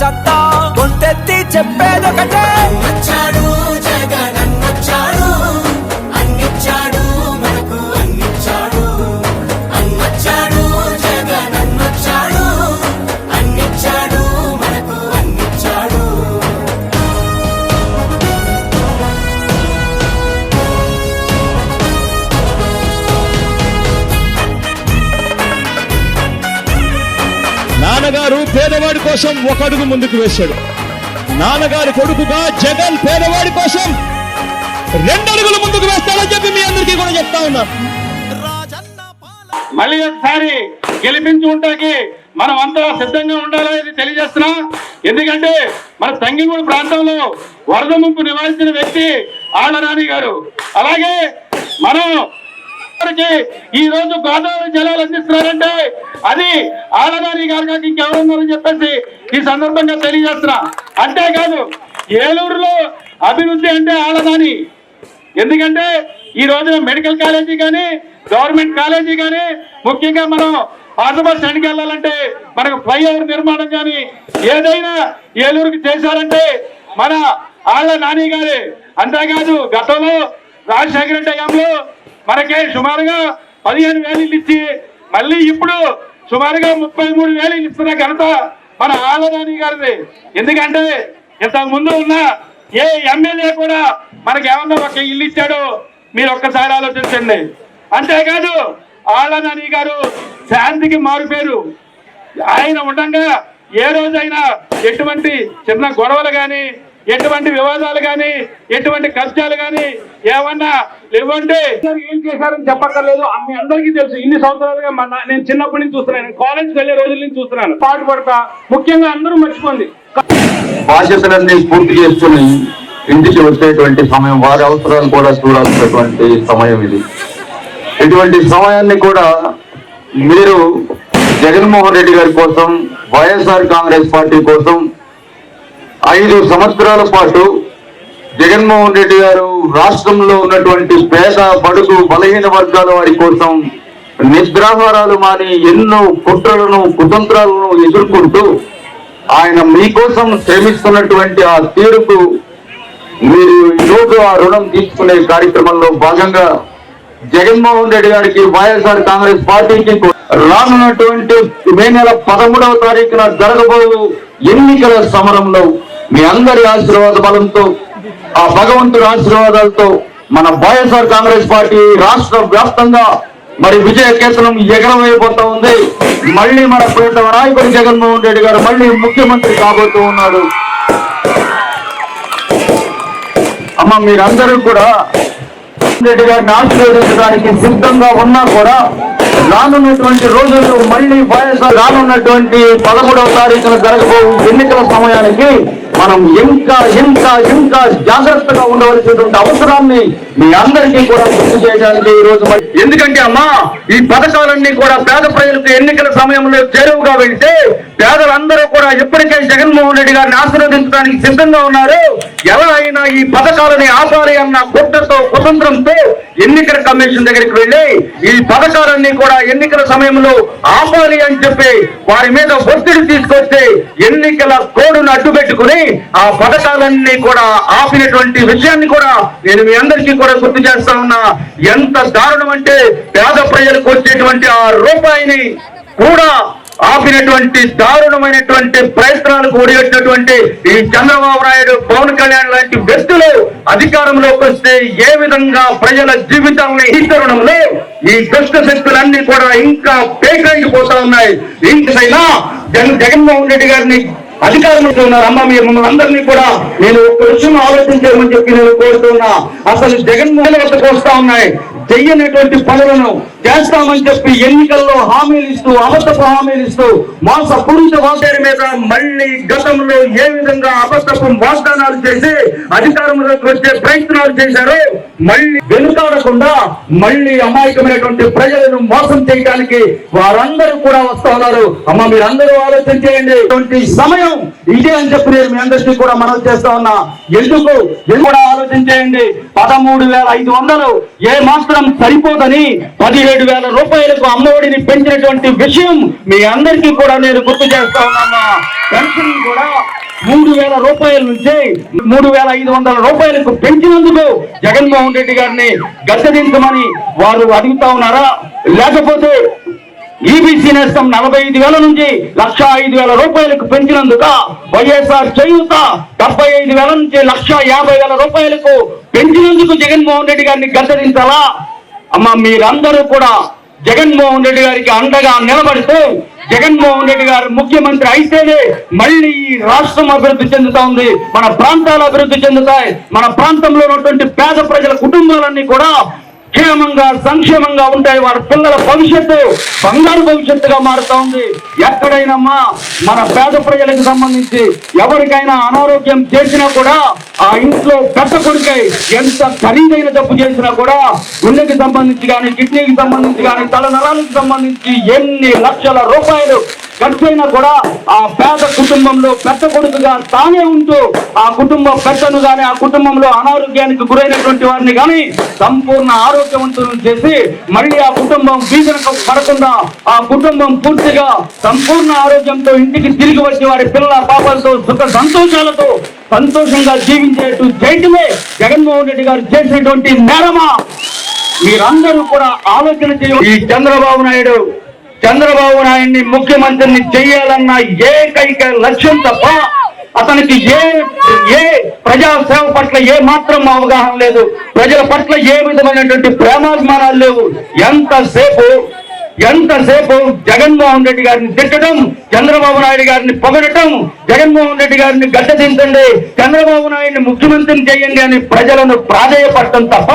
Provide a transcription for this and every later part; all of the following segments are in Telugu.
సత్తా అంతా చెప్పేదొకటే. కోసం ఒక అడుగు ముందుకు వేశాడు. నాన్నగారి కొడుకుగా జగన్ పేదవాడి కోసం రెండు అడుగులు ముందుకు వేస్తాడని చెప్పి మీ అందరికీ కూడా చెప్తా ఉన్నా. మళ్ళీ ఒకసారి గెలిపించి ఉంటాకి మనం అంతా సిద్ధంగా ఉండాలని తెలియజేస్తున్నా. ఎందుకంటే మన తంగిగూడు ప్రాంతంలో వరద ముంపు నివారించిన వ్యక్తి ఆళ్ళరాణి గారు. అలాగే మనం ఈ రోజు గోదావరి జలాలు అందిస్తున్నారంటే అది ఆడదారి గారు కాక ఇంకెవరున్నారని చెప్పేసి ఈ సందర్భంగా తెలియజేస్తున్నా. అంతేకాదు ఏలూరులో అభివృద్ధి అంటే ఆడదాని. ఎందుకంటే ఈ రోజున మెడికల్ కాలేజీ కానీ గవర్నమెంట్ కాలేజీ కానీ ముఖ్యంగా మనం ఆటోబస్ స్టాండ్కి వెళ్ళాలంటే మనకు ఫ్లైఓవర్ నిర్మాణం కానీ ఏదైనా ఏలూరుకి చేశారంటే మన ఆళ్ళ నాని గారి. అంతేకాదు గతంలో రాజశేఖర రెడ్డి హయాంలో మనకి సుమారుగా పదిహేను వేలు ఇల్లు ఇచ్చి మళ్ళీ ఇప్పుడు సుమారుగా ముప్పై మూడు వేలు ఇస్తున్న ఘనత మన ఆళ్ళ గారిది. ఎందుకంటే ఇంతకు ముందు ఉన్న ఏ ఎమ్మెల్యే కూడా మనకి ఏమన్నా ఒక ఇల్లు ఇచ్చాడో మీరు ఒక్కసారి ఆలోచించండి. అంతేకాదు ఆళ్ళనాని గారు శాంతికి మారుపేరు. ఆయన ఉండగా ఏ రోజైనా ఎటువంటి చిన్న గొడవలు కానీ ఎటువంటి వివాదాలు కానీ ఎటువంటి కష్టాలు కానీ ఏమన్నా లేవంటే ఏం చేశారని చెప్పక్కర్లేదు. మీ అందరికీ తెలుసు ఇన్ని సంవత్సరాలుగా మన నేను చిన్నప్పటి నుంచి చూస్తున్నాను. కాలేజ్కి వెళ్ళే రోజుల నుంచి చూస్తున్నాను. పాటు పడతా. ముఖ్యంగా అందరూ మర్చిపోండి. బాధ్యతలన్నీ పూర్తి చేసుకుని ఇంటికి వచ్చేటువంటి సమయం వారి అవసరాలు కూడా చూడాల్సినటువంటి సమయం ఇది. ఇటువంటి సమయాన్ని కూడా మీరు జగన్మోహన్ రెడ్డి గారి కోసం వైఎస్ఆర్ కాంగ్రెస్ పార్టీ కోసం ఐదు సంవత్సరాల పాటు జగన్మోహన్ రెడ్డి గారు రాష్ట్రంలో ఉన్నటువంటి పేద బడుగు బలహీన వర్గాల వారి కోసం నిద్రాహారాలు మాని ఎన్నో కుట్రలను కుతంత్రాలను ఎదుర్కొంటూ ఆయన మీకోసం శ్రమిస్తున్నటువంటి ఆ తీరుకు మీరు ఈరోజు ఆ రుణం తీసుకునే కార్యక్రమంలో భాగంగా జగన్మోహన్ రెడ్డి గారికి వైఎస్ఆర్ కాంగ్రెస్ పార్టీకి రానున్నటువంటి మే నెల పదమూడవ తారీఖున జరగబోయే ఎన్నికల సమరంలో మీ అందరి ఆశీర్వాద బలంతో ఆ భగవంతుడి ఆశీర్వాదాలతో మన వైఎస్ఆర్ కాంగ్రెస్ పార్టీ రాష్ట్ర వ్యాప్తంగా మరి విజయ కేతనం ఎగరమైపోతా ఉంది. మళ్ళీ మన ప్రియతమ నాయకుడు జగన్మోహన్ రెడ్డి గారు మళ్ళీ ముఖ్యమంత్రి కాబోతూ ఉన్నాడు. అమ్మ మీరందరూ కూడా రెడ్డి గారిని ఆశీర్వదించడానికి సిద్ధంగా ఉన్నా కూడా రానున్నటువంటి రోజుల్లో మళ్ళీ వైఎస్ఆర్ రానున్నటువంటి పదమూడవ తారీఖున జరగబో ఎన్నికల సమయానికి మనం ఇంకా ఇంకా ఇంకా జాగ్రత్తగా ఉండవలసినటువంటి అవసరాన్ని మీ అందరికీ కూడా గుర్తు చేయడానికి ఈ రోజు ఎందుకంటే అమ్మా ఈ పథకాలన్నీ కూడా పేద ప్రజలకు ఎన్నికల సమయంలో చేరువుగా వెళ్తే పేదలందరూ కూడా ఇప్పటికే జగన్మోహన్ రెడ్డి గారిని ఆశీర్వదించడానికి సిద్ధంగా ఉన్నారు. ఎలా అయినా ఈ పథకాలని ఆపాలి అన్న కుట్రతో కుతంత్రంతో ఎన్నికల కమిషన్ దగ్గరికి వెళ్ళి ఈ పథకాలన్నీ కూడా ఎన్నికల సమయంలో ఆపాలి అని చెప్పి వారి మీద ఒత్తిడి తీసుకొస్తే ఎన్నికల కోడును అడ్డుపెట్టుకుని ఆ పథకాలన్నీ కూడా ఆపినటువంటి విషయాన్ని కూడా నేను మీ అందరికీ కూడా గుర్తు చేస్తా ఉన్నా. ఎంత దారుణం అంటే పేద ప్రజలకు వచ్చేటువంటి ఆ రూపాయిని కూడా ఆపినటువంటి దారుణమైనటువంటి ప్రయత్నాలకు ఓడిగట్టినటువంటి ఈ చంద్రబాబు నాయుడు పవన్ కళ్యాణ్ లాంటి వ్యక్తులు అధికారంలోకి వస్తే ఏ విధంగా ప్రజల జీవితాలని ఈ తరుణంలో ఈ దుష్ట శక్తులన్నీ కూడా ఇంకా పేకైపోతా ఉన్నాయి. ఇంకైనా జగన్ జగన్మోహన్ రెడ్డి గారిని అధికారంలో ఉన్నారు. అమ్మ మీరు మమ్మల్ని అందరినీ కూడా నేను ఒక్క విషయం ఆలోచించేయమని చెప్పి నేను కోరుతున్నా. అసలు జగన్మోహన్ వద్దకు వస్తా ఉన్నాయి. చెయ్యనటువంటి పనులను చేస్తామని చెప్పి ఎన్నికల్లో హామీలు ఇస్తూ అబద్ధపు హామీలు ఇస్తూ మోసపూరిత వాగ్దారి మీద మళ్ళీ గతంలో ఏ విధంగా అబద్ధపు వాగ్దానాలు చేసి అధికారంలోకి వచ్చే ప్రయత్నాలు చేశారో మళ్ళీ వెనుకాడకుండా మళ్ళీ అమాయకమైనటువంటి ప్రజలను మోసం చేయడానికి వారందరూ కూడా వస్తా ఉన్నారు. అమ్మ మీరందరూ ఆలోచన చేయండి. ఇటువంటి సమయం ఇదే అని చెప్పి నేను మీ అందరికీ కూడా మనం చేస్తా ఉన్నా. ఎందుకు? కూడా ఆలోచన చేయండి. పదమూడు వేల ఐదు వందలు ఏ మాత్రం సరిపోదని పదిహేడు వేల రూపాయలకు అమ్మఒడిని పెంచినటువంటి విషయం మీ అందరికీ కూడా నేను గుర్తు చేస్తా ఉన్నామా పెన్షన్ కూడా మూడు వేల రూపాయల నుంచి మూడు వేల ఐదు వందల రూపాయలకు పెంచినందుకు జగన్మోహన్ రెడ్డి గారిని గద్దదించమని వారు అడుగుతా ఉన్నారా? లేకపోతే ఈబీసీ నేస్తం నలభై ఐదు వేల నుంచి లక్ష ఐదు వేల రూపాయలకు పెంచినందుక వైఎస్ఆర్ చేయూత డెబ్బై ఐదు వేల నుంచి లక్ష యాభై వేల రూపాయలకు పెంచినందుకు జగన్మోహన్ రెడ్డి గారిని గద్దరించాలా అమ్మ మీరందరూ కూడా జగన్మోహన్ రెడ్డి గారికి అండగా నిలబడితే జగన్మోహన్ రెడ్డి గారు ముఖ్యమంత్రి అయితేనే మళ్ళీ ఈ రాష్ట్రం అభివృద్ధి చెందుతా ఉంది మన ప్రాంతాలు అభివృద్ధి చెందుతాయి. మన ప్రాంతంలో ఉన్నటువంటి పేద ప్రజల కుటుంబాలన్నీ కూడా క్షేమంగా సంక్షేమంగా ఉంటాయి వారి పిల్లల భవిష్యత్తు బంగారు భవిష్యత్తుగా మారుతా ఉంది. ఎక్కడైనా మన పేద ప్రజలకు సంబంధించి ఎవరికైనా అనారోగ్యం చేసినా కూడా ఆ ఇంట్లో పెద్ద కొడుకై ఎంత ఖరీదైన జబ్బు చేసినా కూడా గుండెకి సంబంధించి కానీ కిడ్నీకి సంబంధించి కానీ తల నరాలకు సంబంధించి ఎన్ని లక్షల రూపాయలు ఖర్చు కూడా ఆ పేద కుటుంబంలో పెద్ద కొడుకుగా తానే ఉంటూ ఆ కుటుంబ పెద్దను గాని ఆ కుటుంబంలో అనారోగ్యానికి గురైనటువంటి వారిని గాని సంపూర్ణ ఆరోగ్యవంతులను చేసి మళ్ళీ ఆ కుటుంబం బీజనకు పడకుండా ఆ కుటుంబం పూర్తిగా సంపూర్ణ ఆరోగ్యంతో ఇంటికి తిరిగి వచ్చి వారి పిల్లల పాపలతో సుఖ సంతోషాలతో సంతోషంగా జీవించేట్టు చేయటమే జగన్మోహన్ రెడ్డి గారు చేసినటువంటి నేరమా. మీరందరూ కూడా ఆలోచన చేయ ఈ చంద్రబాబు నాయుడు చంద్రబాబు నాయుడిని ముఖ్యమంత్రిని చేయాలన్న ఏకైక లక్ష్యం తప్ప అతనికి ఏ ఏ ప్రజా సేవ పట్ల ఏ మాత్రం అవగాహన లేదు. ప్రజల పట్ల ఏ విధమైనటువంటి ప్రేమాభిమానాలు లేవు. ఎంతసేపు ఎంతసేపు జగన్మోహన్ రెడ్డి గారిని తిట్టడం చంద్రబాబు నాయుడు గారిని పొగడటం జగన్మోహన్ రెడ్డి గారిని గడ్డ తింటండి చంద్రబాబు నాయుడిని ముఖ్యమంత్రిని చేయండి అని ప్రజలను ప్రాధేయపడటం తప్ప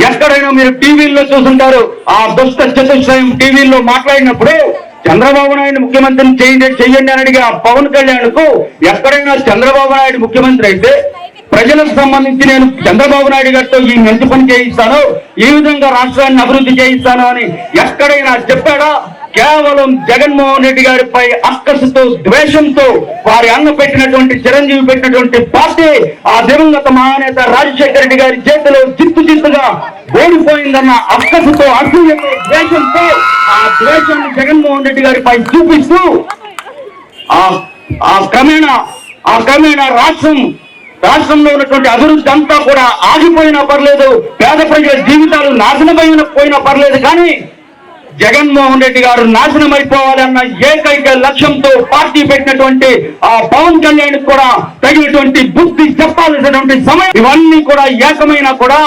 ఎక్కడైనా మీరు టీవీల్లో చూసుంటారు ఆ దుష్ట చతుశ్రయం టీవీల్లో మాట్లాడినప్పుడు చంద్రబాబు నాయుడు ముఖ్యమంత్రిని చేయండి చెయ్యండి అని అడిగా పవన్ కళ్యాణ్కు ఎక్కడైనా చంద్రబాబు నాయుడు ముఖ్యమంత్రి అయితే ప్రజలకు సంబంధించి నేను చంద్రబాబు నాయుడు గారితో ఈ మంచి పని చేయిస్తాను ఈ విధంగా రాష్ట్రాన్ని అభివృద్ధి చేయిస్తాను అని ఎక్కడైనా చెప్పాడా? కేవలం జగన్మోహన్ రెడ్డి గారిపై అక్కసుతో ద్వేషంతో వారి అన్న పెట్టినటువంటి చిరంజీవి పెట్టినటువంటి పార్టీ ఆ దివంగత మహానేత రాజశేఖర రెడ్డి గారి చేతిలో చిత్తు చిత్తుగా ఓడిపోయిందన్న అక్కసుతో అసూయతో ద్వేషంతో ఆ ద్వేషాన్ని జగన్మోహన్ రెడ్డి గారిపై చూపిస్తూ ఆ క్రమేణ క్రమేణా ఆ క్రమేణ రాష్ట్రం రాష్ట్రంలో ఉన్నటువంటి అభివృద్ధి అంతా కూడా ఆగిపోయినా పర్లేదు పేద ప్రజల జీవితాలు నాశనమైన పోయినా పర్లేదు కానీ జగన్మోహన్ రెడ్డి గారు నాశనం అయిపోవాలన్న ఏకైక లక్ష్యంతో పార్టీ పెట్టినటువంటి ఆ పవన్ కళ్యాణ్ కూడా తగినటువంటి బుద్ధి చెప్పాల్సినటువంటి సమయం ఇవన్నీ కూడా ఏకమైనా కూడా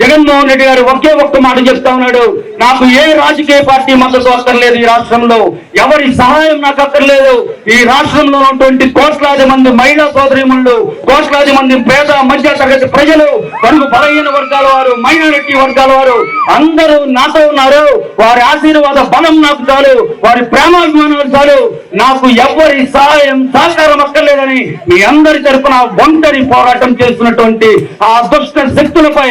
జగన్మోహన్ రెడ్డి గారు ఒకే ఒక్క మాట చెప్తా ఉన్నాడు. నాకు ఏ రాజకీయ పార్టీ మద్దతు అక్కర్లేదు ఈ రాష్ట్రంలో. ఎవరి సహాయం నాకు అక్కర్లేదు. ఈ రాష్ట్రంలో ఉన్నటువంటి కోట్లాది మంది మహిళా సోదరిములు కోట్లాది మంది పేద మధ్య తరగతి ప్రజలు పరుగు బలహీన వర్గాల వారు మైనారిటీ వర్గాల వారు అందరూ నాతో ఉన్నారు. వారి ఆశీర్వాద బలం నాకు చాలు. వారి ప్రేమాభిమానాలు చాలు. నాకు ఎవరి సహాయం సహకారం అక్కర్లేదని మీ అందరి తరఫున ఒంటరి పోరాటం చేస్తున్నటువంటి ఆ దుష్ట శక్తులపై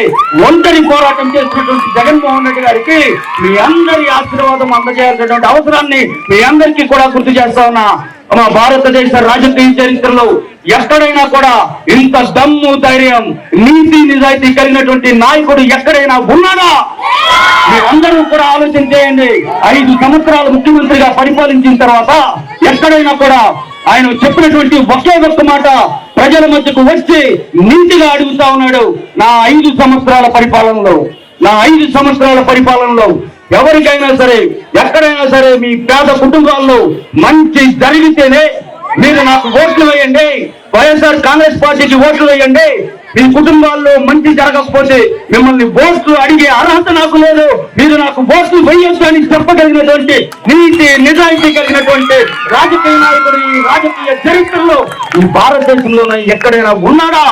ఒంటరి పోరాటం చేసినటువంటి జగన్మోహన్ రెడ్డి గారికి మీ అందరి ఆశీర్వాదం అందజేయాల్సినటువంటి అవసరాన్ని మీ అందరికీ కూడా గుర్తు చేస్తా ఉన్నా. మా భారతదేశ రాజకీయ చరిత్రలో ఎక్కడైనా కూడా ఇంత దమ్ము ధైర్యం నీతి నిజాయితీ కలిగినటువంటి నాయకుడు ఎక్కడైనా ఉన్నాడా? మీరందరూ కూడా ఆలోచన చేయండి. ఐదు సంవత్సరాలు ముఖ్యమంత్రిగా పరిపాలించిన తర్వాత ఎక్కడైనా కూడా ఆయన చెప్పినటువంటి ఒకే ఒక్క మాట ప్రజల మధ్యకు వస్తే నీతిగా అడుగుతా ఉన్నాడు. నా ఐదు సంవత్సరాల పరిపాలనలో నా ఐదు సంవత్సరాల పరిపాలనలో ఎవరికైనా సరే ఎక్కడైనా సరే మీ పేద కుటుంబాల్లో మంచి జరిగితేనే మీరు నాకు ఓట్లు వేయండి. వైఎస్ఆర్ కాంగ్రెస్ పార్టీకి ఓట్లు వేయండి. మీ కుటుంబాల్లో మంచి జరగకపోతే మిమ్మల్ని ఓట్లు అడిగే అర్హత నాకు లేదు. మీరు నాకు ఓట్లు వేయొచ్చు అని చెప్పగలిగినటువంటి నీతి నిజాయితీ కలిగినటువంటి రాజకీయ నాయకుడు ఈ రాజకీయ చరిత్రలో ఈ భారతదేశంలో ఎక్కడైనా ఉన్నాడా?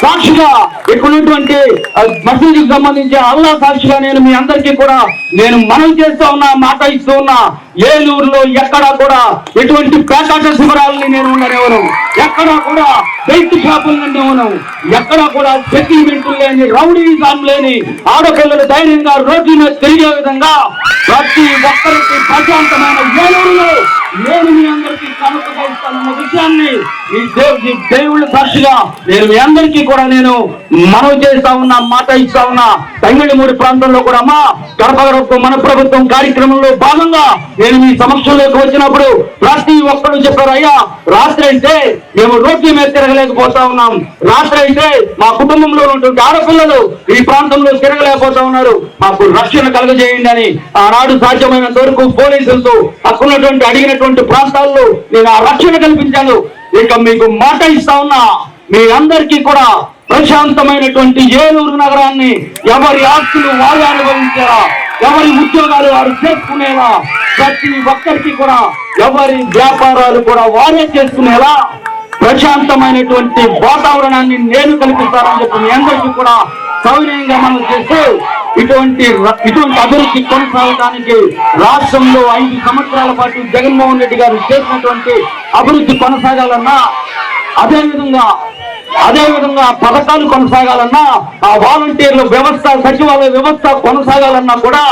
సాక్షిగా ఇక్కడ ఉన్నటువంటి మసీదుకి సంబంధించి అల్లా సాక్షిగా నేను మీ అందరికీ కూడా నేను మనం చేస్తూ ఉన్నా మాట ఇస్తూ ఉన్నా ఏలూరులో ఎక్కడా కూడా ఎటువంటి పేకాట శిబిరాలని నేను ఉండనివ్వను ఎక్కడా కూడా బెల్ట్ షాపులు ఉండనివ్వను ఎక్కడ కూడా సెటిల్మెంట్ లేని రౌడీజం లేని ఆడపిల్లలు ధైర్యంగా రోడ్డు మీద తిరిగే విధంగా ప్రతి ఒక్కరికి ప్రశాంతమైన ఏలూరులో నేను మీ అందరికీ కనుక ఇస్తానన్న విషయాన్ని ఈ దేవుడి దేవుళ్ళ సాక్షిగా నేను మీ అందరికీ కూడా నేను మనవి చేస్తా ఉన్నా మాట ఇస్తా ఉన్నా. తమిళమూడి ప్రాంతంలో కూడా అమ్మా గడప మన ప్రభుత్వం కార్యక్రమంలో భాగంగా నేను మీ సమక్షంలోకి వచ్చినప్పుడు ప్రతి ఒక్కరు చెప్పారు అయ్యా రాత్రి అంటే మేము రోడ్ల మీద తిరగలేకపోతా ఉన్నాం. రాత్రి అయితే మా కుటుంబంలో ఉన్నటువంటి ఆడపిల్లలు ఈ ప్రాంతంలో తిరగలేకపోతా ఉన్నారు. మాకు రక్షణ కలుగజేయండి అని ఆనాడు సాధ్యమైనంత వరకు పోలీసులతో అక్కడ అడిగినటువంటి ప్రాంతాల్లో నేను ఆ రక్షణ కల్పించాను. ఇక మీకు మాట ఇస్తా ఉన్నా మీ అందరికీ కూడా ప్రశాంతమైనటువంటి ఏలూరు నగరాన్ని ఎవరి ఆస్తులు వారు అనుభవించారా ఎవరి ఉద్యోగాలు వారు చేసుకునేలా ప్రతి ఒక్కరికి కూడా ఎవరి వ్యాపారాలు కూడా వారే చేసుకునేలా ప్రశాంతమైనటువంటి వాతావరణాన్ని నేను కల్పిస్తానని చెప్పి మీ అందరికీ కూడా సౌకర్యంగా మనం చేస్తూ ఇటువంటి ఇటువంటి అభివృద్ధి కొనసాగడానికి రాష్ట్రంలో ఐదు సంవత్సరాల పాటు జగన్మోహన్ రెడ్డి గారు చేసినటువంటి అభివృద్ధి కొనసాగాలన్నా అదే అదే విధంగా పథకాలు కొనసాగాలన్నా ఆ వాలంటీర్ల వ్యవస్థ సచివాలయ వ్యవస్థ కొనసాగాలన్నా కూడా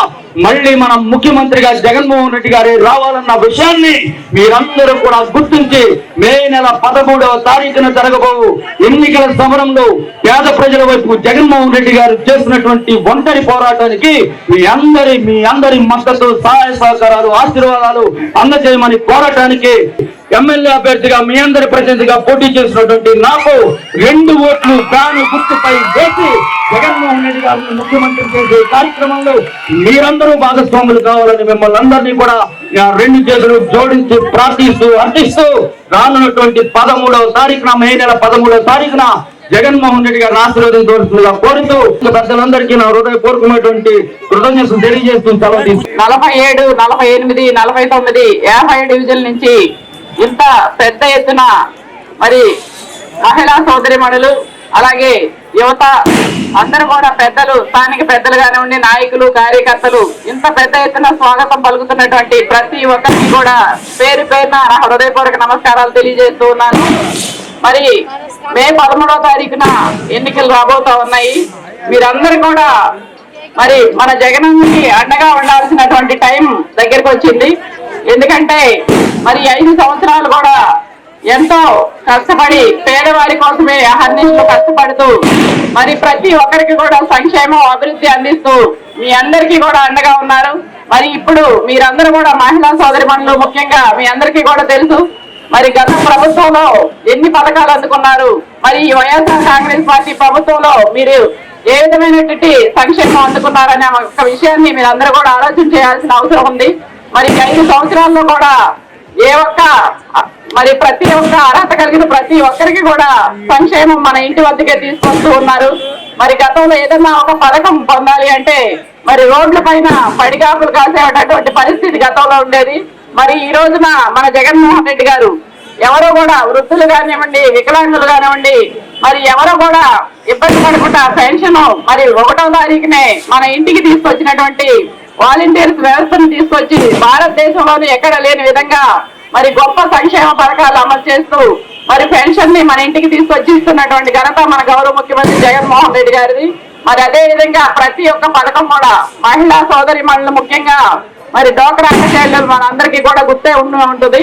మళ్ళీ మనం ముఖ్యమంత్రిగా జగన్మోహన్ రెడ్డి గారి రావాలన్న విషయాన్ని మీరందరూ కూడా గుర్తించి మే నెల పదమూడవ తారీఖున జరగబోవు ఎన్నికల సమరంలో పేద ప్రజల వైపు జగన్మోహన్ రెడ్డి గారు చేసినటువంటి ఒంటరి పోరాటానికి మీ అందరి మీ అందరి మద్దతు సహాయ సహకారాలు ఆశీర్వాదాలు అందజేయమని పోరాటానికి ఎమ్మెల్యే అభ్యర్థిగా మీ అందరి ప్రతినిధిగా పోటీ చేసినటువంటి నాకు రెండు ఓట్లు ఫ్యాను గుర్తుపై వేసి జగన్మోహన్ రెడ్డి గారిని ముఖ్యమంత్రి చేసే కార్యక్రమంలో మీరందరూ భాగస్వాములు కావాలని మిమ్మల్ని అందరినీ కూడా రెండు చేతులు జోడించి ప్రార్థిస్తూ అర్థిస్తూ రానున్నటువంటి పదమూడవ తారీఖున మే నెల పదమూడవ తారీఖున జగన్మోహన్ రెడ్డి గారిని ఆశీర్వదించవలసిందిగా కోరుతూ ప్రజలందరికీ నా హృదయపూర్వకమైనటువంటి కృతజ్ఞతలు తెలియజేస్తూ సెలవు నలభై ఏడు నలభై ఎనిమిది నలభై తొమ్మిది యాభై డివిజన్ నుంచి ఇంత పెద్ద ఎత్తున మరి మహిళా సోదరిమణులు అలాగే యువత అందరూ కూడా పెద్దలు స్థానిక పెద్దలు కానివ్వండి నాయకులు కార్యకర్తలు ఇంత పెద్ద ఎత్తున స్వాగతం పలుకుతున్నటువంటి ప్రతి ఒక్కరికి కూడా పేరు పేరున నా హృదయపూర్వక నమస్కారాలు తెలియజేస్తూ ఉన్నాను. మరి మే పదమూడవ తారీఖున ఎన్నికలు రాబోతా ఉన్నాయి. మీరందరూ కూడా మరి మన జగనన్నకి అండగా ఉండాల్సినటువంటి టైం దగ్గరకు వచ్చింది. ఎందుకంటే మరి ఐదు సంవత్సరాలు కూడా ఎంతో కష్టపడి పేదవారి కోసమే అహర్నిశలు కష్టపడుతూ మరి ప్రతి ఒక్కరికి కూడా సంక్షేమం అభివృద్ధి అందిస్తూ మీ అందరికీ కూడా అండగా ఉన్నారు. మరి ఇప్పుడు మీరందరూ కూడా మహిళా సోదరి ముఖ్యంగా మీ అందరికీ కూడా తెలుసు. మరి గత ప్రభుత్వంలో ఎన్ని పథకాలు అందుకున్నారు? మరి ఈ వైఎస్ఆర్ కాంగ్రెస్ పార్టీ ప్రభుత్వంలో మీరు ఏ విధమైనటువంటి సంక్షేమం అందుకున్నారనే ఒక విషయాన్ని మీరు అందరూ కూడా ఆలోచన చేయాల్సిన అవసరం ఉంది. మరి ఐదు సంవత్సరాల్లో కూడా ఏ ఒక్క మరి ప్రతి ఒక్క అర్హత కలిగిన ప్రతి ఒక్కరికి కూడా సంక్షేమం మన ఇంటి వద్దకే తీసుకొస్తూ ఉన్నారు. మరి గతంలో ఏదన్నా ఒక పథకం పొందాలి అంటే మరి రోడ్ల పైన పడిగాపులు కాసేటటువంటి పరిస్థితి గతంలో ఉండేది. మరి ఈ రోజున మన జగన్మోహన్ రెడ్డి గారు ఎవరో కూడా వృద్ధులు కానివ్వండి వికలాంగులు కానివ్వండి మరి ఎవరో కూడా ఇబ్బంది పడకుండా పెన్షన్ మరి ఒకటో తారీఖునే మన ఇంటికి తీసుకొచ్చినటువంటి వాలంటీర్స్ వ్యవస్థను తీసుకొచ్చి భారతదేశంలోని ఎక్కడ లేని విధంగా మరి గొప్ప సంక్షేమ పథకాలు అమలు చేస్తూ మరి పెన్షన్ని మన ఇంటికి తీసుకొచ్చి ఇస్తున్నటువంటి ఘనత మన గౌరవ ముఖ్యమంత్రి జగన్మోహన్ రెడ్డి గారిది. మరి అదే విధంగా ప్రతి ఒక్క పథకం కూడా మహిళా సోదరి ముఖ్యంగా మరి డోక్రా చెల్లెలు మన అందరికీ కూడా గుర్తే ఉండి ఉంటుంది.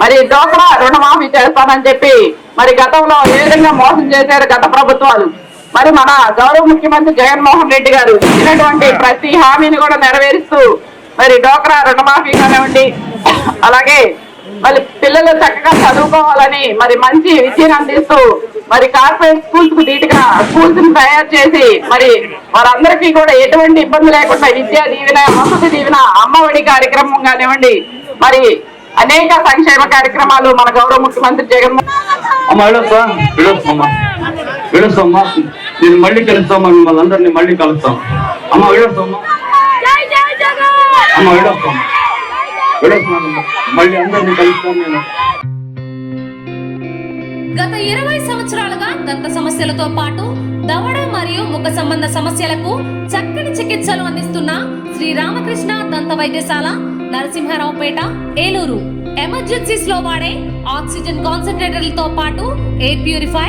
మరి డోక్రా రుణమాఫీ చేస్తానని చెప్పి మరి గతంలో ఏ విధంగా మోసం చేశారు గత ప్రభుత్వాలు? మరి మన గౌరవ ముఖ్యమంత్రి జగన్మోహన్ రెడ్డి గారు ఇచ్చినటువంటి ప్రతి హామీని కూడా నెరవేరుస్తూ మరి డోక్రా రుణమాఫీ కానివ్వండి అలాగే మరి పిల్లలు చక్కగా చదువుకోవాలని మరి మంచి విద్యను అందిస్తూ మరి కార్పొరేట్ స్కూల్స్కు ధీటుగా స్కూల్స్ని తయారు చేసి మరి వారందరికీ కూడా ఎటువంటి ఇబ్బంది లేకుండా విద్యా దీవెన వసతి దీవెన అమ్మఒడి కార్యక్రమం కానివ్వండి మరి అనేక సంక్షేమ కార్యక్రమాలు మన గౌరవ ముఖ్యమంత్రి జగన్మోహన్ వెళ్ళొస్తామ్మా నేను మళ్ళీ కలుస్తామా? మిమ్మల్ని అందరినీ మళ్ళీ కలుస్తాం. అమ్మ వెళ్ళొస్తామ్మా అమ్మ మళ్ళీ అందరినీ నేను. గత ఇరవై సంవత్సరాలుగా దంత సమస్యలతో పాటు దవడ మరియు ముఖ సంబంధ సమస్యలకు చక్కని చికిత్సలు అందిస్తున్న శ్రీ రామకృష్ణ దంత వైద్యశాల నరసింహారావుపేట ఏలూరు. ఎమర్జెన్సీస్లో వాడే ఆక్సిజన్ కాన్సన్ట్రేటర్లతో పాటు air purify